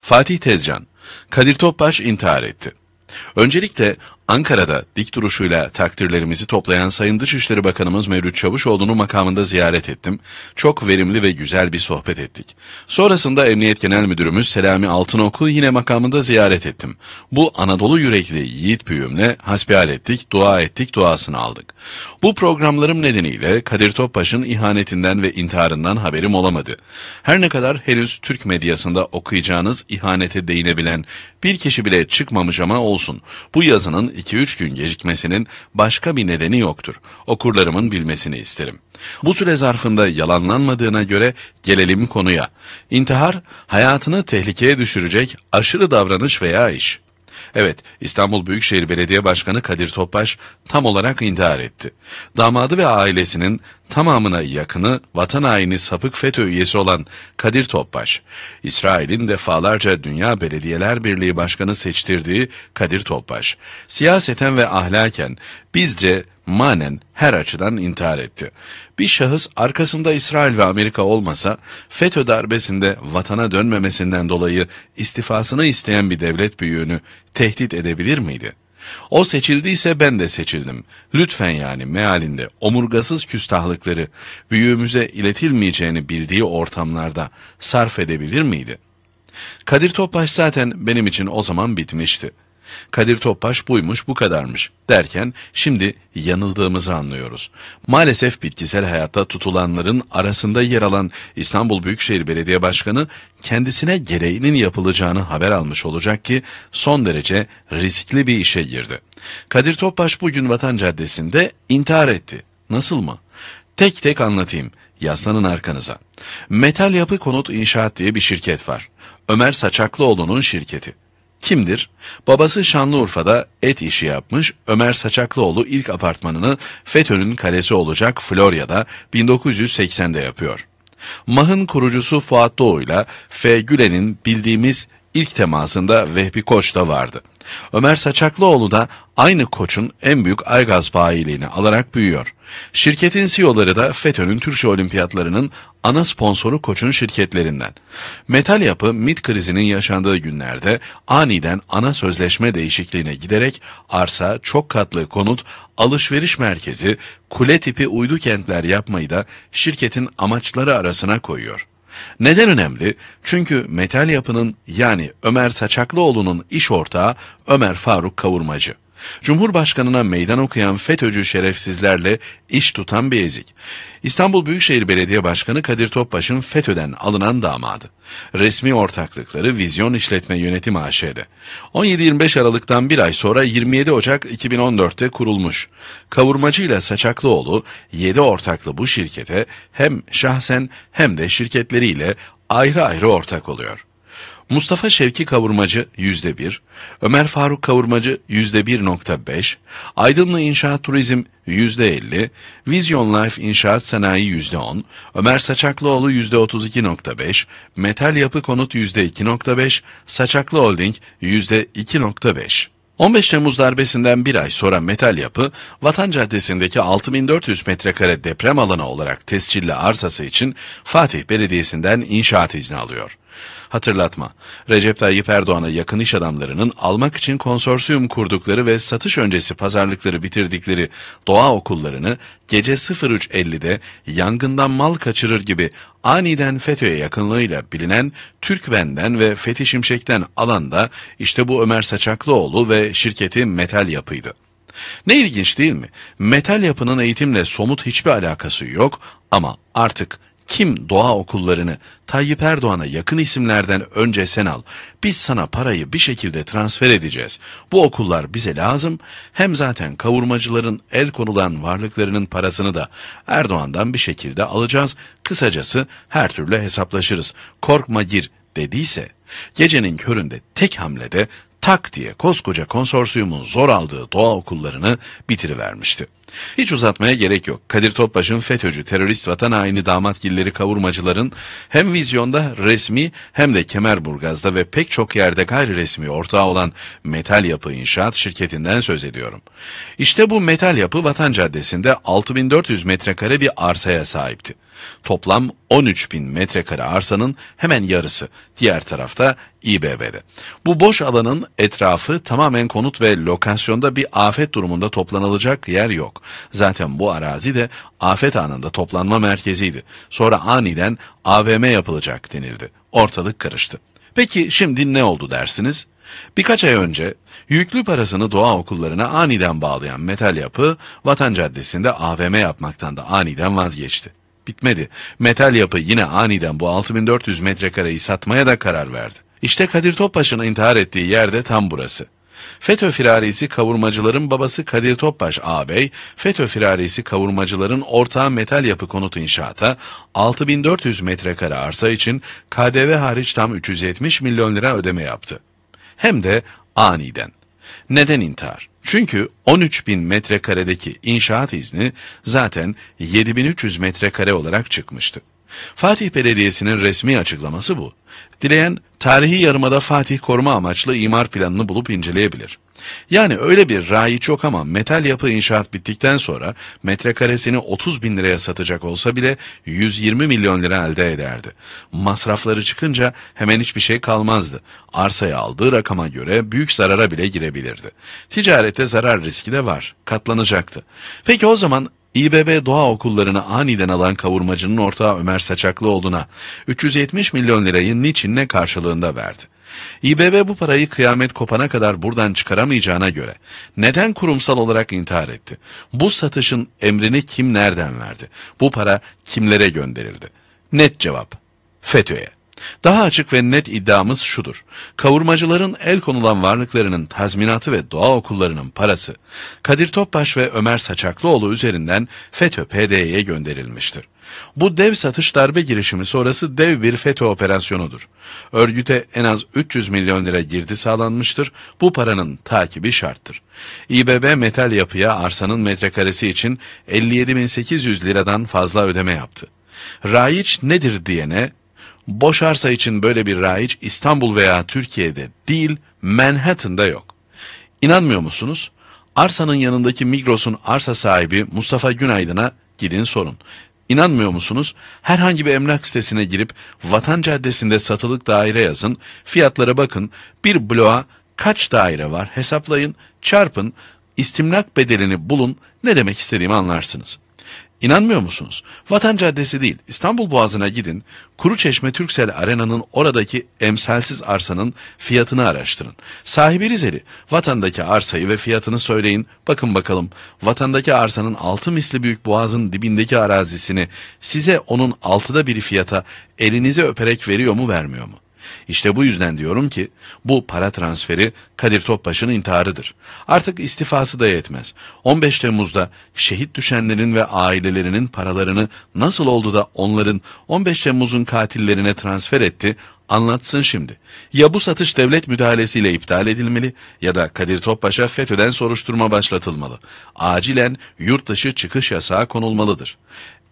Fatih Tezcan, Kadir Topbaş intihar etti. Öncelikle Ankara'da dik duruşuyla takdirlerimizi toplayan Sayın Dışişleri Bakanımız Mevlüt Çavuşoğlu'nu makamında ziyaret ettim. Çok verimli ve güzel bir sohbet ettik. Sonrasında Emniyet Genel Müdürümüz Selami Altınok'u yine makamında ziyaret ettim. Bu Anadolu yürekli yiğit büyüğümle hasbihal ettik, dua ettik, duasını aldık. Bu programlarım nedeniyle Kadir Topbaş'ın ihanetinden ve intiharından haberim olamadı. Her ne kadar henüz Türk medyasında okuyacağınız ihanete değinebilen bir kişi bile çıkmamış ama olsun. Bu yazının 2-3 gün gecikmesinin başka bir nedeni yoktur. Okurlarımın bilmesini isterim. Bu süre zarfında yalanlanmadığına göre gelelim konuya. İntihar, hayatını tehlikeye düşürecek aşırı davranış veya iş. Evet, İstanbul Büyükşehir Belediye Başkanı Kadir Topbaş tam olarak intihar etti. Damadı ve ailesinin tamamına yakını vatan haini sapık FETÖ üyesi olan Kadir Topbaş, İsrail'in defalarca Dünya Belediyeler Birliği Başkanı seçtirdiği Kadir Topbaş, siyaseten ve ahlaken bizce manen her açıdan intihar etti. Bir şahıs arkasında İsrail ve Amerika olmasa FETÖ darbesinde vatana dönmemesinden dolayı istifasını isteyen bir devlet büyüğünü tehdit edebilir miydi? O seçildiyse ben de seçildim. Lütfen yani mealinde omurgasız küstahlıkları büyüğümüze iletilmeyeceğini bildiği ortamlarda sarf edebilir miydi? Kadir Topbaş zaten benim için o zaman bitmişti. Kadir Topbaş buymuş bu kadarmış derken şimdi yanıldığımızı anlıyoruz. Maalesef bitkisel hayatta tutulanların arasında yer alan İstanbul Büyükşehir Belediye Başkanı kendisine gereğinin yapılacağını haber almış olacak ki son derece riskli bir işe girdi. Kadir Topbaş bugün Vatan Caddesi'nde intihar etti. Nasıl mı? Tek tek anlatayım. Yaslanın arkanıza. Metal Yapı Konut İnşaat diye bir şirket var. Ömer Saçaklıoğlu'nun şirketi. Kimdir? Babası Şanlıurfa'da et işi yapmış, Ömer Saçaklıoğlu ilk apartmanını FETÖ'nün kalesi olacak Florya'da 1980'de yapıyor. Mah'ın kurucusu Fuat Doğu'yla F. Gülen'in bildiğimiz ilk temasında Vehbi Koç da vardı. Ömer Saçaklıoğlu da aynı koçun en büyük Aygaz bayiliğini alarak büyüyor. Şirketin CEO'ları da FETÖ'nün Türkiye Olimpiyatlarının ana sponsoru koçun şirketlerinden. Metal yapı MIT krizinin yaşandığı günlerde aniden ana sözleşme değişikliğine giderek arsa, çok katlı konut, alışveriş merkezi, kule tipi uydu kentler yapmayı da şirketin amaçları arasına koyuyor. Neden önemli? Çünkü metal yapının yani Ömer Saçaklıoğlu'nun iş ortağı Ömer Faruk Kavurmacı. Cumhurbaşkanına meydan okuyan FETÖ'cü şerefsizlerle iş tutan bir ezik. İstanbul Büyükşehir Belediye Başkanı Kadir Topbaş'ın FETÖ'den alınan damadı. Resmi ortaklıkları Vizyon İşletme Yönetim AŞ'de. 17-25 Aralık'tan bir ay sonra 27 Ocak 2014'te kurulmuş. Kavurmacı ile Saçaklıoğlu 7 ortaklı bu şirkete hem şahsen hem de şirketleriyle ayrı ayrı ortak oluyor. Mustafa Şevki Kavurmacı %1, Ömer Faruk Kavurmacı %1.5, Aydınlı İnşaat Turizm %50, Vizyon Life İnşaat Sanayi %10, Ömer Saçaklıoğlu %32.5, Metal Yapı Konut %2.5, Saçaklı Holding %2.5. 15 Temmuz darbesinden bir ay sonra Metal Yapı, Vatan Caddesi'ndeki 6400 metrekare deprem alanı olarak tescilli arsası için Fatih Belediyesi'nden inşaat izni alıyor. Hatırlatma, Recep Tayyip Erdoğan'a yakın iş adamlarının almak için konsorsiyum kurdukları ve satış öncesi pazarlıkları bitirdikleri doğa okullarını gece 03.50'de yangından mal kaçırır gibi aniden FETÖ'ye yakınlığıyla bilinen Türkven'den ve Fethi Şimşek'ten alan da işte bu Ömer Saçaklıoğlu ve şirketi Metal Yapı'ydı. Ne ilginç değil mi? Metal yapının eğitimle somut hiçbir alakası yok ama artık kim doğa okullarını Tayyip Erdoğan'a yakın isimlerden önce sen al. Biz sana parayı bir şekilde transfer edeceğiz. Bu okullar bize lazım. Hem zaten kavurmacıların el konulan varlıklarının parasını da Erdoğan'dan bir şekilde alacağız. Kısacası her türlü hesaplaşırız. Korkma gir dediyse gecenin köründe tek hamlede tak diye koskoca konsorsiyumun zor aldığı doğa okullarını bitirivermişti. Hiç uzatmaya gerek yok. Kadir Topbaş'ın FETÖ'cü, terörist vatan haini damatgilleri kavurmacıların hem vizyonda resmi hem de Kemerburgaz'da ve pek çok yerde gayri resmi ortağı olan Metal Yapı İnşaat şirketinden söz ediyorum. İşte bu Metal Yapı Vatan Caddesi'nde 6400 metrekare bir arsaya sahipti. Toplam 13 bin metrekare arsanın hemen yarısı. Diğer tarafta İBB'de. Bu boş alanın etrafı tamamen konut ve lokasyonda bir afet durumunda toplanılacak yer yok. Zaten bu arazi de afet anında toplanma merkeziydi. Sonra aniden AVM yapılacak denildi. Ortalık karıştı. Peki şimdi ne oldu dersiniz? Birkaç ay önce yüklü parasını doğa okullarına aniden bağlayan metal yapı Vatan Caddesi'nde AVM yapmaktan da aniden vazgeçti bitmedi. Metal yapı yine aniden bu 6400 metrekareyi satmaya da karar verdi. İşte Kadir Topbaş'ın intihar ettiği yerde tam burası. FETÖ firarisi kavurmacıların babası Kadir Topbaş ağabey, FETÖ firarisi kavurmacıların ortağı metal yapı konut inşaata 6400 metrekare arsa için KDV hariç tam 370 milyon lira ödeme yaptı. Hem de aniden. Neden intihar? Çünkü 13 bin metrekaredeki inşaat izni zaten 7300 metrekare olarak çıkmıştı. Fatih Belediyesi'nin resmi açıklaması bu. Dileyen tarihi yarımada Fatih koruma amaçlı imar planını bulup inceleyebilir. Yani öyle bir raiç yok ama metal yapı inşaat bittikten sonra metrekaresini 30 bin liraya satacak olsa bile 120 milyon lira elde ederdi. Masrafları çıkınca hemen hiçbir şey kalmazdı. Arsaya aldığı rakama göre büyük zarara bile girebilirdi. Ticarette zarar riski de var. Katlanacaktı. Peki o zaman İBB Doğa Okullarını aniden alan kavurmacının ortağı Ömer Saçaklıoğlu'na 370 milyon lirayı niçin ne karşılığında verdi? İBB bu parayı kıyamet kopana kadar buradan çıkaramayacağına göre neden kurumsal olarak intihar etti? Bu satışın emrini kim nereden verdi? Bu para kimlere gönderildi? Net cevap. FETÖ'ye. Daha açık ve net iddiamız şudur. Kavurmacıların el konulan varlıklarının tazminatı ve doğa okullarının parası Kadir Topbaş ve Ömer Saçaklıoğlu üzerinden FETÖ PD'ye gönderilmiştir. Bu dev satış darbe girişimi sonrası dev bir FETÖ operasyonudur. Örgüte en az 300 milyon lira girdi sağlanmıştır. Bu paranın takibi şarttır. İBB metal yapıya arsanın metrekaresi için 57.800 liradan fazla ödeme yaptı. Raiç nedir diyene boş arsa için böyle bir raiç İstanbul veya Türkiye'de değil Manhattan'da yok. İnanmıyor musunuz? Arsanın yanındaki Migros'un arsa sahibi Mustafa Günaydın'a gidin sorun. İnanmıyor musunuz? Herhangi bir emlak sitesine girip Vatan Caddesi'nde satılık daire yazın, fiyatlara bakın, bir bloğa kaç daire var hesaplayın, çarpın, istimlak bedelini bulun, ne demek istediğimi anlarsınız. İnanmıyor musunuz? Vatan Caddesi değil, İstanbul Boğazı'na gidin, Kuruçeşme Türksel Arena'nın oradaki emsalsiz arsanın fiyatını araştırın. Sahibi Rizeli, vatandaki arsayı ve fiyatını söyleyin, bakın bakalım, vatandaki arsanın altı misli büyük boğazın dibindeki arazisini size onun altıda bir fiyata elinize öperek veriyor mu vermiyor mu? İşte bu yüzden diyorum ki bu para transferi Kadir Topbaş'ın intiharıdır. Artık istifası da yetmez. 15 Temmuz'da şehit düşenlerin ve ailelerinin paralarını nasıl oldu da onların 15 Temmuz'un katillerine transfer etti anlatsın şimdi. Ya bu satış devlet müdahalesiyle iptal edilmeli ya da Kadir Topbaş'a FETÖ'den soruşturma başlatılmalı. Acilen yurt dışı çıkış yasağı konulmalıdır.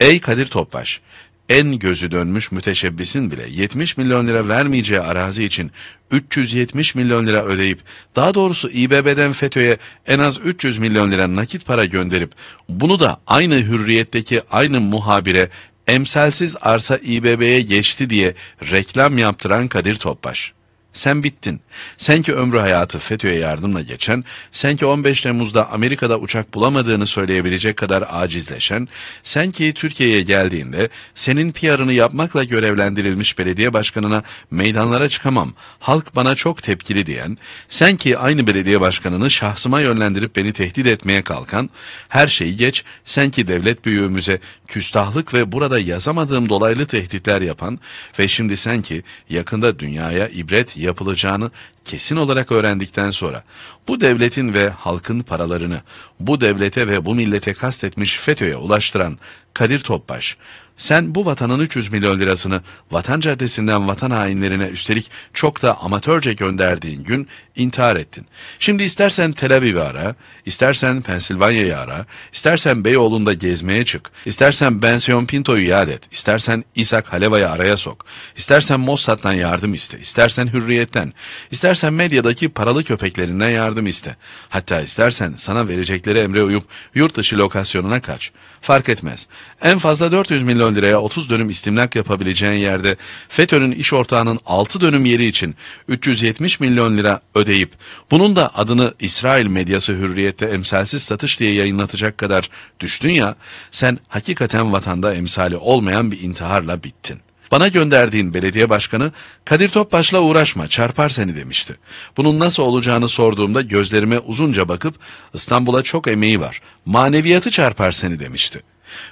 Ey Kadir Topbaş! En gözü dönmüş müteşebbisin bile 70 milyon lira vermeyeceği arazi için 370 milyon lira ödeyip, daha doğrusu İBB'den FETÖ'ye en az 300 milyon lira nakit para gönderip, bunu da aynı hürriyetteki aynı muhabire emsalsiz arsa İBB'ye geçti diye reklam yaptıran Kadir Topbaş. Sen bittin. Sen ki ömrü hayatı FETÖ'ye yardımla geçen, sen ki 15 Temmuz'da Amerika'da uçak bulamadığını söyleyebilecek kadar acizleşen, sen ki Türkiye'ye geldiğinde senin PR'ını yapmakla görevlendirilmiş belediye başkanına meydanlara çıkamam, halk bana çok tepkili diyen, sen ki aynı belediye başkanını şahsıma yönlendirip beni tehdit etmeye kalkan, her şeyi geç, sen ki devlet büyüğümüze küstahlık ve burada yazamadığım dolaylı tehditler yapan ve şimdi sen ki yakında dünyaya ibret yapılacağını kesin olarak öğrendikten sonra bu devletin ve halkın paralarını bu devlete ve bu millete kastetmiş FETÖ'ye ulaştıran Kadir Topbaş, sen bu vatanın 300 milyon lirasını vatan caddesinden vatan hainlerine üstelik çok da amatörce gönderdiğin gün intihar ettin. Şimdi istersen Tel Aviv'i ara, istersen Pensilvanya'yı ara, istersen Beyoğlu'nda gezmeye çık, istersen Bensiyon Pinto'yu yad et, istersen İshak Haleva'yı araya sok, istersen Mossad'dan yardım iste, istersen Hürriyet'ten, istersen medyadaki paralı köpeklerinden yardım iste. Hatta istersen sana verecekleri emre uyup yurt dışı lokasyonuna kaç. Fark etmez. En fazla 400 milyon liraya 30 dönüm istimlak yapabileceğin yerde FETÖ'nün iş ortağının 6 dönüm yeri için 370 milyon lira ödeyip bunun da adını İsrail medyası hürriyette emsalsiz satış diye yayınlatacak kadar düştün ya sen hakikaten vatanda emsali olmayan bir intiharla bittin. Bana gönderdiğin belediye başkanı Kadir Topbaş'la uğraşma çarpar seni demişti. Bunun nasıl olacağını sorduğumda gözlerime uzunca bakıp İstanbul'a çok emeği var. Maneviyatı çarpar seni demişti.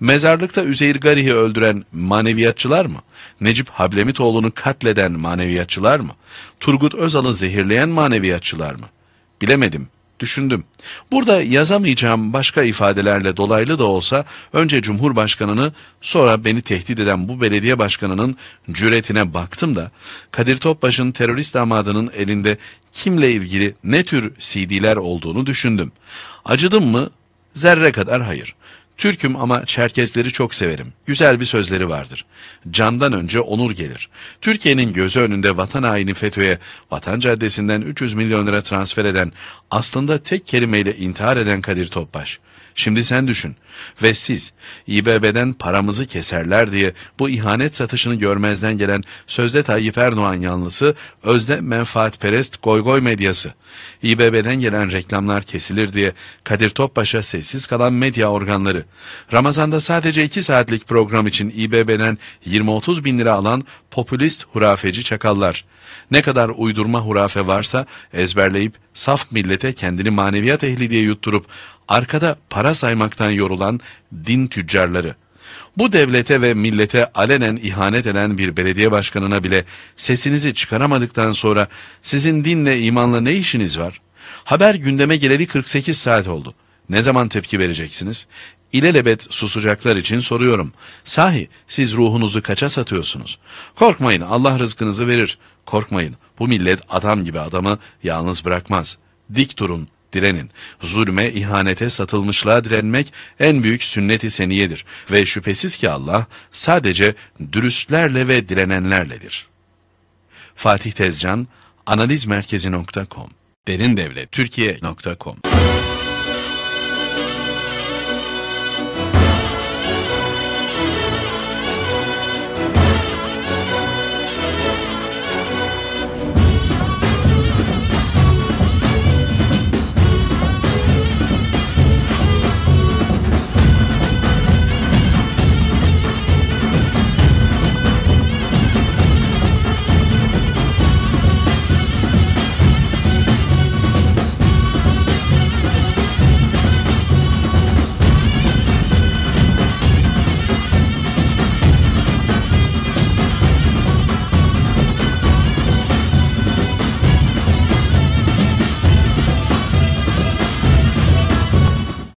Mezarlıkta Üzeyir Gari'yi öldüren maneviyatçılar mı? Necip Hablemitoğlu'nu katleden maneviyatçılar mı? Turgut Özal'ı zehirleyen maneviyatçılar mı? Bilemedim Düşündüm. Burada yazamayacağım başka ifadelerle dolaylı da olsa önce Cumhurbaşkanını sonra beni tehdit eden bu belediye başkanının cüretine baktım da Kadir Topbaş'ın terörist damadının elinde kimle ilgili ne tür CD'ler olduğunu düşündüm. Acıdım mı? Zerre kadar hayır. Türk'üm ama Çerkezleri çok severim. Güzel bir sözleri vardır. Candan önce onur gelir. Türkiye'nin gözü önünde vatan haini FETÖ'ye vatan caddesinden 300 milyon lira transfer eden, aslında tek kelimeyle intihar eden Kadir Topbaş. Şimdi sen düşün. Ve siz İBB'den paramızı keserler diye bu ihanet satışını görmezden gelen sözde Tayyip Erdoğan yanlısı, özde menfaatperest goygoy medyası. İBB'den gelen reklamlar kesilir diye Kadir Topbaş'a sessiz kalan medya organları. Ramazan'da sadece iki saatlik program için İBB'den 20-30 bin lira alan popülist hurafeci çakallar. Ne kadar uydurma hurafe varsa ezberleyip saf millete kendini maneviyat ehli diye yutturup arkada para saymaktan yorulan din tüccarları. Bu devlete ve millete alenen ihanet eden bir belediye başkanına bile sesinizi çıkaramadıktan sonra sizin dinle imanla ne işiniz var? Haber gündeme geleli 48 saat oldu. Ne zaman tepki vereceksiniz? İlelebet susacaklar için soruyorum. Sahi siz ruhunuzu kaça satıyorsunuz? Korkmayın Allah rızkınızı verir. Korkmayın bu millet adam gibi adamı yalnız bırakmaz. Dik durun, direnin. Zulme, ihanete, satılmışlığa direnmek en büyük sünnet-i seniyedir. Ve şüphesiz ki Allah sadece dürüstlerle ve direnenlerledir. Fatih Tezcan, analizmerkezi.com Derin Devlet Türkiye.com